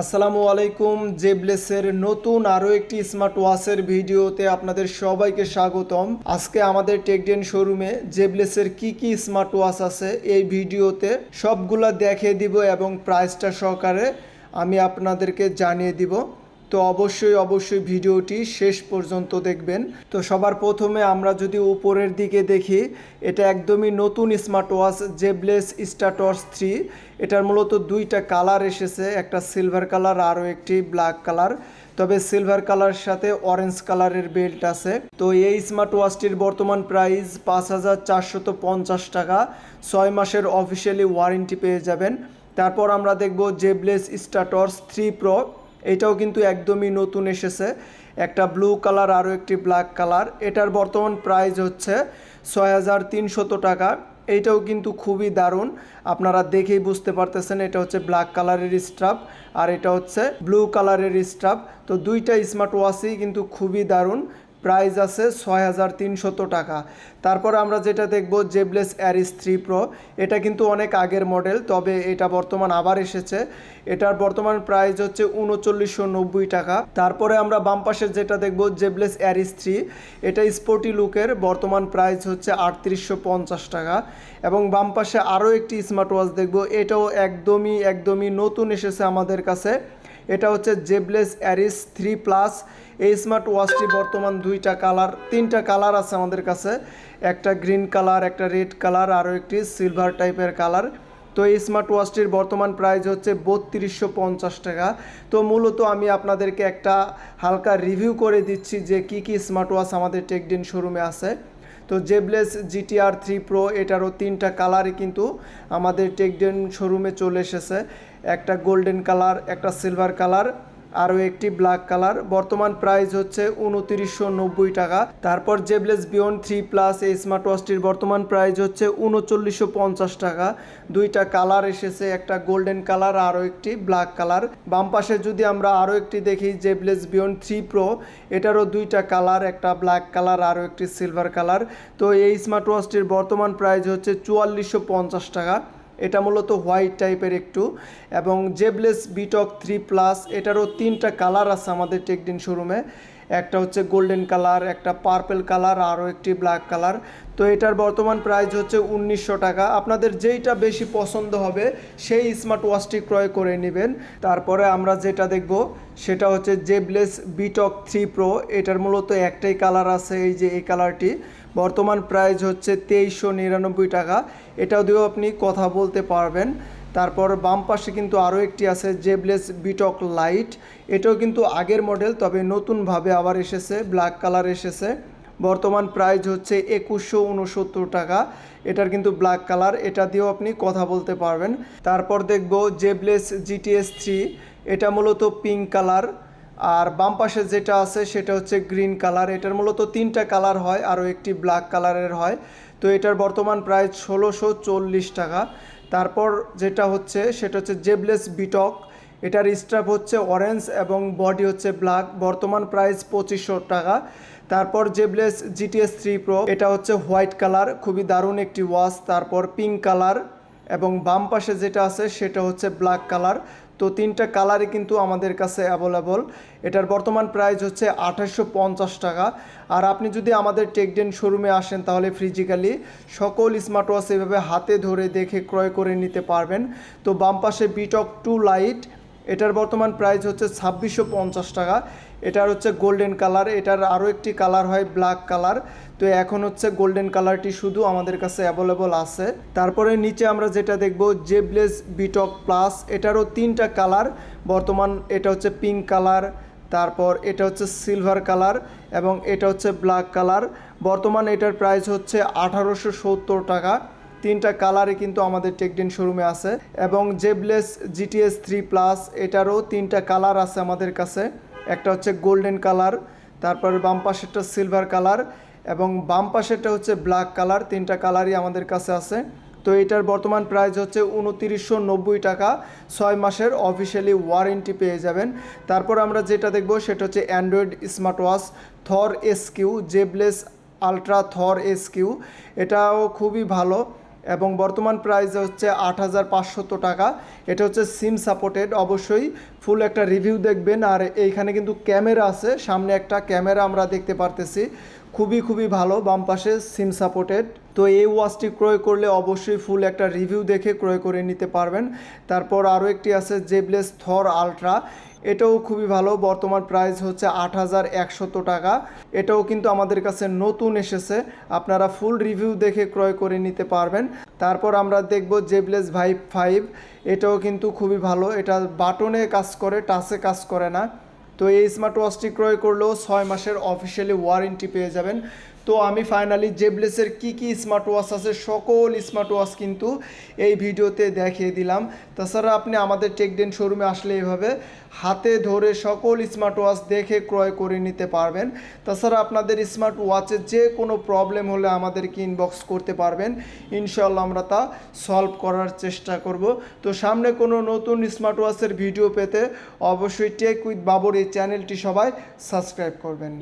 আসসালামু আলাইকুম, জেবলেসের নতুন আরও একটি স্মার্ট ওয়াচের ভিডিওতে আপনাদের সবাইকে স্বাগতম। আজকে আমাদের টেকডেন শোরুমে জেবলেসের কি কি স্মার্ট ওয়াচ আছে এই ভিডিওতে সবগুলা দেখিয়ে দিব এবং প্রাইসটা সহকারে আমি আপনাদেরকে জানিয়ে দিব। তো অবশ্যই অবশ্যই ভিডিওটি শেষ পর্যন্ত দেখবেন। তো সবার প্রথমে আমরা যদি উপরের দিকে দেখি, এটা একদমই নতুন smart watch Zeblaze Stratos three. এটার মূলত দুইটা কালার এসেছে, একটা সিলভার কালার আরও একটি ব্ল্যাক কালার। তবে সিলভার কালার সাথে অরেঞ্জ কালারের বেল্ট আছে। তো এই স্মার্ট ওয়াচটির বর্তমান প্রাইস পাঁচ হাজার চারশত পঞ্চাশ টাকা। ছয় মাসের অফিসিয়ালি ওয়ারেন্টি পেয়ে যাবেন। তারপর আমরা দেখব জেবলেস স্টাটর্স থ্রি প্রো। এটাও কিন্তু একদমই নতুন এসেছে। একটা ব্লু কালার আরও একটি ব্ল্যাক কালার এটার বর্তমান প্রাইস হচ্ছে ছয় হাজার তিনশত টাকা। এইটাও কিন্তু খুবই দারুণ। আপনারা দেখেই বুঝতে পারতেছেন, এটা হচ্ছে ব্ল্যাক কালারের স্ট্রাপ আর এটা হচ্ছে ব্লু কালারের স্ট্রাপ তো দুইটা স্মার্ট ওয়াচই কিন্তু খুবই দারুণ। প্রাইস আছে ছয় হাজার টাকা। তারপর আমরা যেটা দেখব জেবলেস অ্যারিস থ্রি প্রো এটা কিন্তু অনেক আগের মডেল তবে এটা বর্তমান আবার এসেছে। এটার বর্তমান প্রাইস হচ্ছে উনচল্লিশশো নব্বই টাকা। তারপরে আমরা বাম পাশে যেটা দেখব জেবলেস অ্যারিস থ্রি এটা স্পোর্টি লুকের বর্তমান প্রাইস হচ্ছে আটত্রিশশো পঞ্চাশ টাকা। এবং বাম পাশে আরও একটি স্মার্ট ওয়াচ দেখব, এটাও একদমই একদমই নতুন এসেছে আমাদের কাছে। এটা হচ্ছে জেবলেস অ্যারিস থ্রি প্লাস এই স্মার্ট ওয়াচটি বর্তমান দুইটা কালার তিনটা কালার আছে আমাদের কাছে, একটা গ্রিন কালার একটা রেড কালার আরও একটি সিলভার টাইপের কালার তো এই স্মার্ট ওয়াচটির বর্তমান প্রাইস হচ্ছে বত্রিশশো পঞ্চাশ টাকা। তো মূলত আমি আপনাদেরকে একটা হালকা রিভিউ করে দিচ্ছি যে কি কি স্মার্ট ওয়াচ আমাদের টেকডিন শোরুমে আছে। তো জেবলেস জিটিআর থ্রি প্রো এটারও তিনটা কালারই কিন্তু আমাদের টেকডেন শোরুমে চলে এসেছে। একটা গোল্ডেন কালার, একটা সিলভার কালার। আরও একটি ব্ল্যাক কালার। বর্তমান প্রাইস হচ্ছে উনতিরিশশো নব্বই টাকা। তারপর জেবলেস বিয়ন্ড থ্রি প্লাস এই স্মার্ট ওয়াচটির বর্তমান প্রাইস হচ্ছে উনচল্লিশশো পঞ্চাশ টাকা। দুইটা কালার এসেছে, একটা গোল্ডেন কালার, আরও একটি ব্ল্যাক কালার। বাম পাশে যদি আমরা আরও একটি দেখি, জেবলেস বিয়ন্ড থ্রি প্রো, এটারও দুইটা কালার, একটা ব্ল্যাক কালার, আরও একটি সিলভার কালার। তো এই স্মার্ট ওয়াচটির বর্তমান প্রাইস হচ্ছে চুয়াল্লিশশো পঞ্চাশ টাকা। এটা মূলত হোয়াইট টাইপের একটু। এবং জেবলেস বিটক থ্রি প্লাস এটারও তিনটা কালার আছে আমাদের টেকডিন শোরুমে একটা হচ্ছে গোল্ডেন কালার একটা পার্পেল কালার আরও একটি ব্ল্যাক কালার তো এটার বর্তমান প্রাইস হচ্ছে উনিশশো টাকা। আপনাদের যেইটা বেশি পছন্দ হবে, সেই স্মার্ট ওয়াচটি ক্রয় করে নেবেন। তারপরে আমরা যেটা দেখব, সেটা হচ্ছে জেবলেস বিটক থ্রি প্রো এটার মূলত একটাই কালার আছে, এই যে এই কালারটি বর্তমান প্রাইস হচ্ছে তেইশশো নিরানব্বই টাকা। এটাও দিয়েও আপনি কথা বলতে পারবেন। তারপর বাম পাশে কিন্তু আরও একটি আছে জেবলেস বিটক লাইট এটাও কিন্তু আগের মডেল তবে নতুনভাবে আবার এসেছে ব্ল্যাক কালার এসেছে। বর্তমান প্রাইস হচ্ছে একুশশো উনসত্তর টাকা। এটার কিন্তু ব্ল্যাক কালার এটা দিয়েও আপনি কথা বলতে পারবেন। তারপর দেখব জেবলেস জিটিএস থ্রি এটা মূলত পিঙ্ক কালার আর বাম পাশে যেটা আছে সেটা হচ্ছে গ্রিন কালার। এটার মূলত তিনটা কালার হয়, আরও একটি ব্ল্যাক কালারের হয়। তো এটার বর্তমান প্রায় ষোলোশো চল্লিশ টাকা। তারপর যেটা হচ্ছে, সেটা হচ্ছে জেবলেস বিটক। এটার স্ট্রাপ হচ্ছে অরেঞ্জ এবং বডি হচ্ছে ব্ল্যাক। বর্তমান প্রাইস পঁচিশশো টাকা। তারপর জেবলেস জিটিএস থ্রি প্রো। এটা হচ্ছে হোয়াইট কালার, খুবই দারুণ একটি ওয়াচ। তারপর পিঙ্ক কালার। এবং বাম পাশে যেটা আছে সেটা হচ্ছে ব্ল্যাক কালার তো তিনটা কালারই কিন্তু আমাদের কাছে অ্যাভেলেবল এটার বর্তমান প্রাইস হচ্ছে আঠাশশো টাকা। আর আপনি যদি আমাদের টেকডেন শোরুমে আসেন তাহলে ফিজিক্যালি সকল স্মার্ট ওয়াচ এভাবে হাতে ধরে দেখে ক্রয় করে নিতে পারবেন। তো বাম পাশে বিটক টু লাইট এটার বর্তমান প্রাইস হচ্ছে ছাব্বিশশো টাকা। এটার হচ্ছে গোল্ডেন কালার এটার আরও একটি কালার হয় ব্ল্যাক কালার তো এখন হচ্ছে গোল্ডেন কালারটি শুধু আমাদের কাছে অ্যাভেলেবল আছে। তারপরে নিচে আমরা যেটা দেখব জেবলেস বিটক প্লাস এটারও তিনটা কালার বর্তমান এটা হচ্ছে পিঙ্ক কালার তারপর এটা হচ্ছে সিলভার কালার এবং এটা হচ্ছে ব্ল্যাক কালার বর্তমান এটার প্রাইস হচ্ছে আঠারোশো সত্তর টাকা। তিনটা কালারই কিন্তু আমাদের টেকডিন শোরুমে আছে। এবং জেবলেস জিটিএস থ্রি প্লাস এটারও তিনটা কালার আছে আমাদের কাছে। একটা হচ্ছে গোল্ডেন কালার, তারপর বাম পাশেরটা সিলভার কালার এবং বাম পাশেরটা হচ্ছে ব্ল্যাক কালার, তিনটা কালারই আমাদের কাছে আছে। তো এটার বর্তমান প্রাইস হচ্ছে উনতিরিশশো নব্বই টাকা, ছয় মাসের অফিসিয়ালি ওয়ারেন্টি পেয়ে যাবেন। তারপর আমরা যেটা দেখব সেটা হচ্ছে Android smart watch Thor S Q, Zeblaze ultra Thor S Q. এটাও খুবই ভালো। এবং বর্তমান প্রাইস হচ্ছে আট হাজার পাঁচশত টাকা। এটা হচ্ছে সিম সাপোর্টেড অবশ্যই ফুল একটা রিভিউ দেখবেন। আর এইখানে কিন্তু ক্যামেরা আছে। সামনে একটা ক্যামেরা আমরা দেখতে পারতেছি। খুবই খুবই ভালো। বাম পাশে সিম সাপোর্টেড তো এই ওয়াচটি ক্রয় করলে অবশ্যই ফুল একটা রিভিউ দেখে ক্রয় করে নিতে পারবেন। তারপর আরও একটি আছে জেবলেস থর আলট্রা এটাও খুবই ভালো। বর্তমান প্রাইস হচ্ছে আট হাজার একশত টাকা। এটাও কিন্তু আমাদের কাছে নতুন এসেছে। আপনারা ফুল রিভিউ দেখে ক্রয় করে নিতে পারবেন। তারপর আমরা দেখব জেবলেস ভাইভ ফাইভ এটাও কিন্তু খুবই ভালো। এটা বাটনে কাজ করে টাচে কাজ করে না। তো এই স্মার্ট ওয়াচটি ক্রয় করলেও ছয় মাসের অফিসিয়ালি ওয়ারেন্টি পেয়ে যাবেন। তো আমি ফাইনালি জেবলেসের কি কি স্মার্ট ওয়াচ আছে, সকল স্মার্ট ওয়াচ কিন্তু এই ভিডিওতে দেখিয়ে দিলাম। তাছাড়া আপনি আমাদের টেকডেন শোরুমে আসলে এভাবে হাতে ধরে সকল স্মার্ট ওয়াচ দেখে ক্রয় করে নিতে পারবেন। তাছাড়া আপনাদের স্মার্ট ওয়াচের যে কোনো প্রবলেম হলে আমাদেরকে ইনবক্স করতে পারবেন। ইনশাল্লাহ আমরা তা সলভ করার চেষ্টা করব। তো সামনে কোনো নতুন স্মার্ট ওয়াচের ভিডিও পেতে অবশ্যই টেক উইথ বাবর এই চ্যানেলটি সবাই সাবস্ক্রাইব করবেন।